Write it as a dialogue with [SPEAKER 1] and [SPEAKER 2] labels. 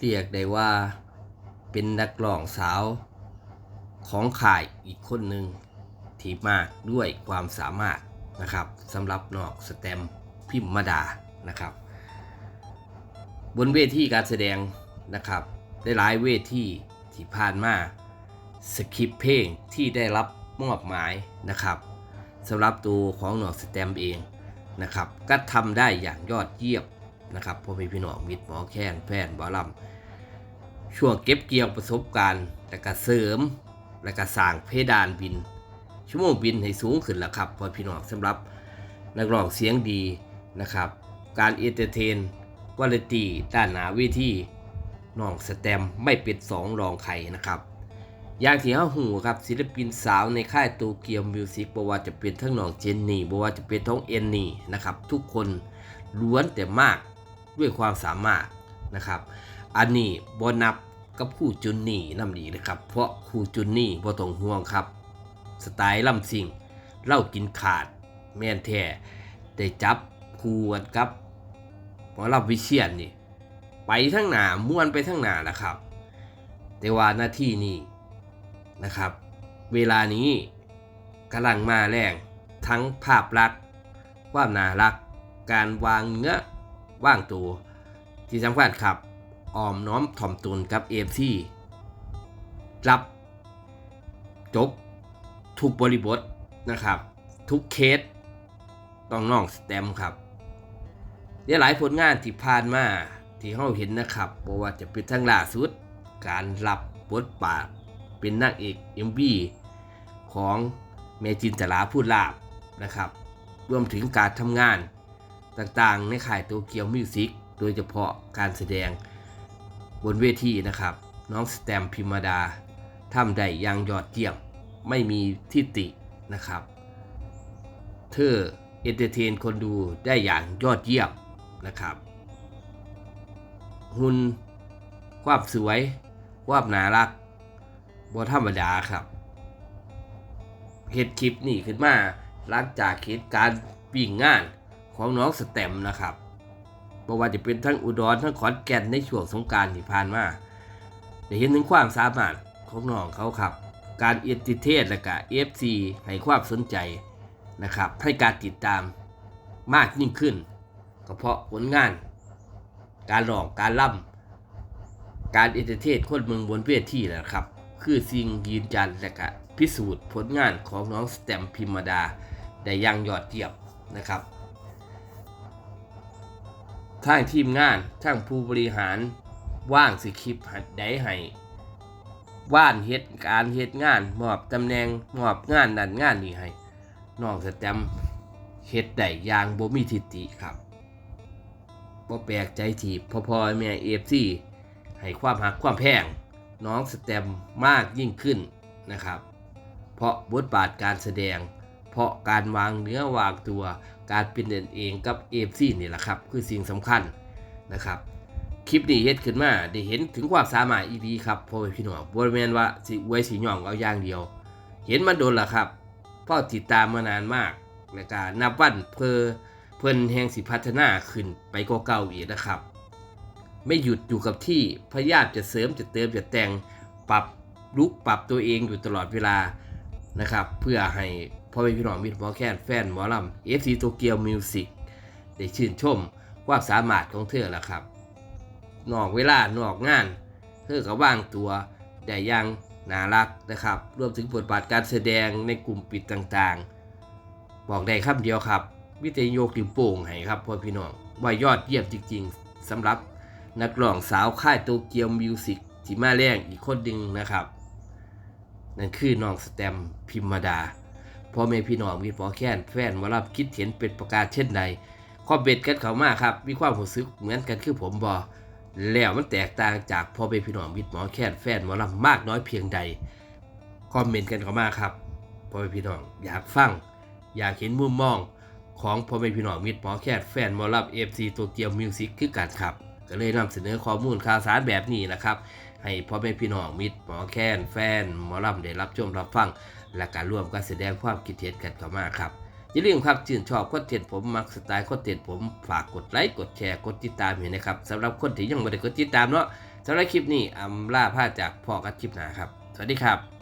[SPEAKER 1] เรียกได้ว่าเป็นนักร้องสาวของข่ายอีกคนหนึ่งที่มากด้วยความสามารถนะครับสำหรับนอกสแตมพิมมาดานะครับ บนเวทีการแสดงนะครับได้หลายเวทีที่ผ่านมาสคริปเพลงที่ได้รับมอบหมายนะครับสำหรับตัวของหนอกสแตมเองนะครับก็ทำได้อย่างยอดเยี่ยม นะครับพ่อแม่พี่น้องมิตรหมอแค้นแฟนบอลำช่วงเก็บเกี่ยวประสบการณ์ และก็เสริม และก็สร้างเพดานบิน ชั่วโมงบินให้สูงขึ้นแล้วครับพ่อพี่น้องสำหรับนักร้องเสียงดีนะครับ การเอเตอร์เทนวาไรตี้ด้านหนาเวทีน้องสแตมไม่เป็นสองรองใครนะครับอย่างที่เฮาหูครับศิลปินสาวในค่ายโตเกียวมิวสิกบ่ว่าจะเป็นทั้งน้องเจนนี่บ่ว่าจะเป็นทั้งเอนนี่นะครับ ทุกคนล้วนแต่มาก ด้วยความสามารถนะครับอันนี้บนับกับคู่จุนนี่นำดีนะครับ เพราะคู่จุนนี่บ่ต้องห่วงครับ สไตล์ลำซิงเล่ากินขาด แม่นแท้ได้จับคู่กันกับหมอลำวิเชียนนี่ไปทั้งหนาม่วนไปทั้งหนาแหละครับ แต่ว่าหน้าที่นี้นะครับ เวลานี้กำลังมาแรงทั้งภาพลักษณ์ความน่ารัก การวางเนื้อ ว่างตัว ที่สำคัญครับออมน้อมถ่อมตนกับเอฟซีรับจบทุกบริบทนะครับ ทุกเคสต้องน้องสแตมครับเดี๋ยหลายผลงานที่ผ่านมาที่เราเห็นนะครับบ่ว่าจะเป็นทั้งล่าสุด การรับบทบาทเป็นนางเอกเอ็มบีของเมจินตลาพูดลาบนะครับ รวมถึงการทำงาน ต่างๆ ในค่ายโตเกียวมิวสิกโดยเฉพาะการแสดงบนเวทีนะครับ น้องสแตมพิมดาทำได้อย่างยอดเยี่ยมไม่มีทิฏฐินะครับ เธอเอนเตอร์เทนคนดูได้อย่างยอดเยี่ยมนะครับ หุ่นความสวยความน่ารักบ่ธรรมดาครับเห็ดคลิปนี่ขึ้นมาหลังจากเหตุการณ์วิ่งงาน ของน้องสแตมนะครับบ่ว่าจะเป็นทั้งอุดรทั้งขอนแก่นในช่วงสงการที่ผ่านมาได้เห็นถึงความสามารถของน้องเขาครับ การเอติเทศและก็เอฟซีให้ความสนใจนะครับให้การติดตามมากยิ่งขึ้น ก็เพราะผลงาน การร้องการล่ำการเอเตอร์เทนคนเมืองบนเวทีแหละครับ คือสิ่งยืนยันและก็พิสูจน์ผลงานของน้องสแตมพิมมาดาได้อย่างยอดเยี่ยมนะครับ ทางทีมงานทางผู้บริหารว่างสิคลิปหัดได้ให้ว่านเฮ็ดการเฮ็ดงานมอบตำแหน่งมอบงานนั่นงานนี้ให้น้องสแตมเฮ็ดได้อย่างบ่มีทิฏฐิครับบ่แปลกใจที่พอพอแม่ AFC ให้ความหักความแพงน้องสแตมมากยิ่งขึ้นนะครับ เพราะบทบาทการแสดง ราะการวางเนื้อวางตัว การเป็นเด่นเองกับ AFC นี่แหละครับคือสิ่งสำคัญนะครับคลิปนี้เฮ็ดขึ้นมาได้เห็นถึงความสามารถอีดีครับพ่อพี่น้องบ่แม่นว่าสิอวยสิหย่องเอาอย่างเดียว เห็นมาโดนละครับพ่อติดตามมานานมากและก็นับวันเพอเพิ่นแห่งสิพัฒนาขึ้นไปกว่าเก่าอีกนะครับ ไม่หยุดอยู่กับที่พยายามจะเสริมจะเติมจะแต่งปรับลุกปรับตัวเองอยู่ตลอดเวลานะครับ เพื่อให้ พ่อแม่พี่น้องมิตรหมอแคนแฟนหมอลำ FC โตเกียวมิวสิกได้ชื่นชมความสามารถของเธอละครับ นอกเวลานอกงาน เธอก็ว่างตัวได้ย่างน่ารักนะครับ รวมถึงบทบาทการแสดงในกลุ่มปิดต่างๆ บอกได้คำเดียวครับ วิทยโยกติวโป่งให้ครับพ่อพี่น้องว่ายอดเยี่ยมจริงๆสำหรับนักร้องสาวค่ายโตเกียวมิวสิกที่มาแรงอีกคนหนึ่งนะครับ นั่นคือน้องสแตมพิมมาดา พ่อแม่พี่น้องมีพอแค้นแฟนหมารับคิดเห็นเป็นประการเช่นใดคอมเมนต์กันเข้ามาครับ มีความรู้สึกเหมือนกันคือผมบอแล้วมันแตกต่างจากพ่อแม่พี่น้องมิตรหมอแค้นแฟนหมอลำมากน้อยเพียงใดคอมเมนต์กันเข้ามาครับพ่อแม่พี่น้องอยากฟัง อยากเห็นมุมมอง ของพ่อแม่พี่น้องมิตรหมอแค้นแฟนหมอลำเอฟซีตัวเกียวมิวสิกคือกันครับก็เลยนำเสนอข้อมูลข่าวสารแบบนี้นะครับ ให้พ่อแม่พี่น้องมิตรหมอแค้นแฟนหมอลำได้รับชมรับฟัง และการร่วมกันแสดงความคิดเห็นกันเข้ามาครับอย่าลืมครับชื่นชอบคอนเทนต์ผมมักสไตล์คอนเทนต์ผมฝากกดไลค์กดแชร์กดติดตามเห็นนะครับสำหรับคนที่ยังไม่ได้กดติดตามเนาะสำหรับคลิปนี้อัมลาพาจากพ่อกันคลิปหนาครับ สวัสดีครับ